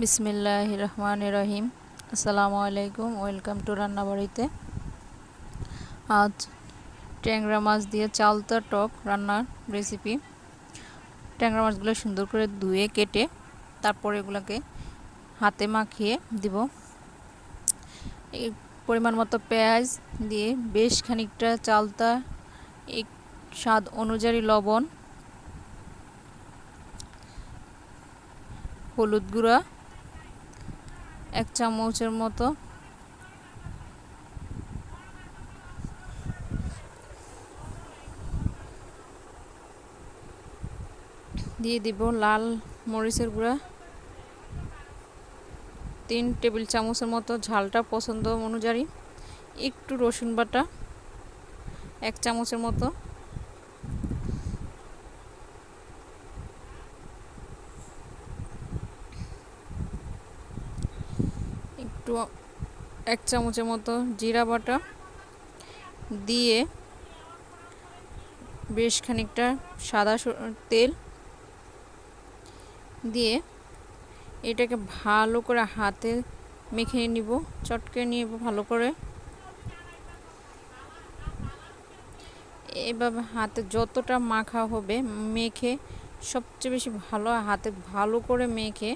বিসমিল্লাহ রহমান রহিম। আসসালামু আলাইকুম, ওয়েলকাম টু রান্নাবাড়িতে। আজ ট্যাংরা মাছ দিয়ে চালতা টক রান্নার রেসিপি। ট্যাংরা মাছগুলো সুন্দর করে ধুয়ে কেটে তারপর এগুলোকে হাতে মাখিয়ে দিব। পরিমাণ মতো পেঁয়াজ দিয়ে বেশ খানিকটা চালতা এক স্বাদ অনুযায়ী লবণ, হলুদ গুঁড়া এক চামচের মতো। দিয়ে দিব লাল মরিচের গুঁড়া। তিন টেবিল চামচের মতো ঝালটা পছন্দ অনুযায়ী। একটু রসুন বাটা, এক চামচের মতো। একটু এক চামচের মতো জিরা বাটা দিয়ে বেশ খানিকটা সাদা তেল দিয়ে এটাকে ভালো করে হাতে মেখে নিব, চটকে নিয়ে ভালো করে। এভাবে হাতে যতটা মাখা হবে, মেখে সবচেয়ে বেশি ভালো, হাতে ভালো করে মেখে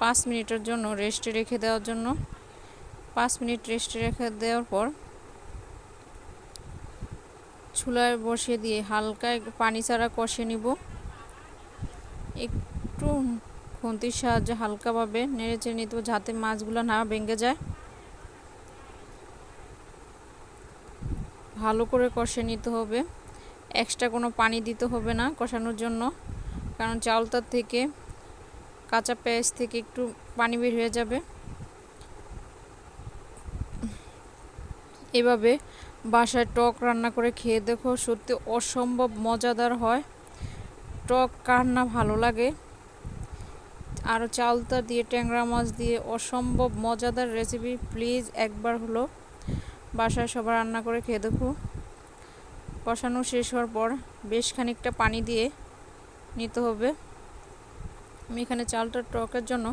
পাঁচ মিনিটের জন্য রেস্টে রেখে দেওয়ার জন্য পাঁচ মিনিট রেস্টে রেখে দেওয়ার পর চুলায় বসিয়ে দিয়ে হালকা পানি ছাড়া কষে নিব। একটু খুন্তির সাহায্যে হালকাভাবে নেড়ে চেড়ে নিতে যাতে মাছগুলো না ভেঙে যায়। ভালো করে কষে নিতে হবে। এক্সট্রা কোনো পানি দিতে হবে না কষানোর জন্য, কারণ চাউলটার থেকে কাঁচা পেঁয়াজ থেকে একটু পানি বের হয়ে যাবে। এভাবে বাসায় টক রান্না করে খেয়ে দেখো, সত্যি অসম্ভব মজাদার হয়। টক কার না ভালো লাগে। আর চালতা দিয়ে, ট্যাংরা মাছ দিয়ে অসম্ভব মজাদার রেসিপি প্লিজ একবার হলো বাসায় সবার রান্না করে খেয়ে দেখো। কষানো শেষ হওয়ার পর বেশ খানিকটা পানি দিয়ে নিতে হবে। আমি এখানে চালটা টকের জন্য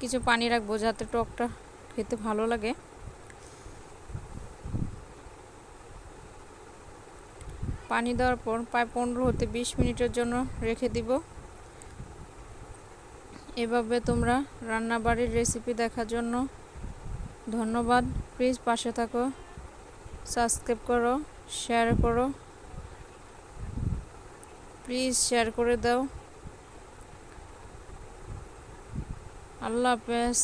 কিছু পানি রাখব যাতে টকটা খেতে ভালো লাগে। পানি দেওয়ার পর প্রায় পনেরো হতে বিশ মিনিটের জন্য রেখে দিব। এভাবে তোমরা রান্নাবাড়ির রেসিপি দেখার জন্য ধন্যবাদ। প্লিজ পাশে থাকো সাবস্ক্রাইব করো শেয়ার করো। প্লিজ শেয়ার করে দাও। আল্লাহ হাফেজ।